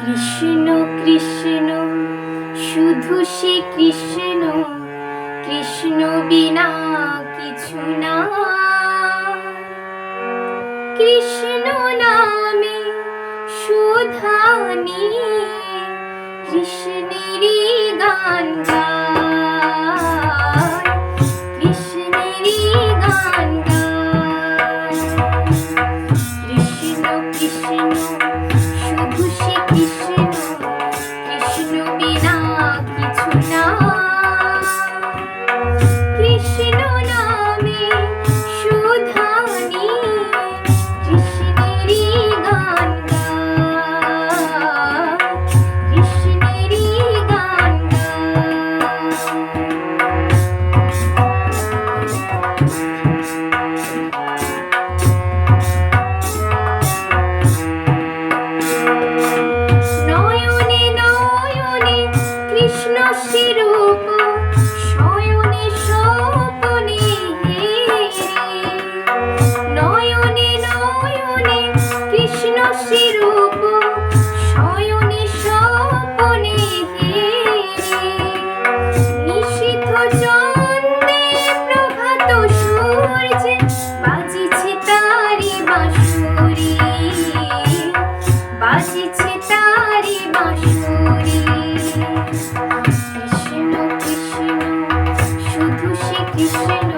কৃষ্ণ কৃষ্ণ, শুধু সে কৃষ্ণ কৃষ্ণ বিনা কিছু না। কৃষ্ণ নামে সুধানি কৃষ্ণেরই গান গায়। হয়েছে তারি বাঁশুরি। কৃষ্ণ কৃষ্ণ শুধু শ্রী কৃষ্ণ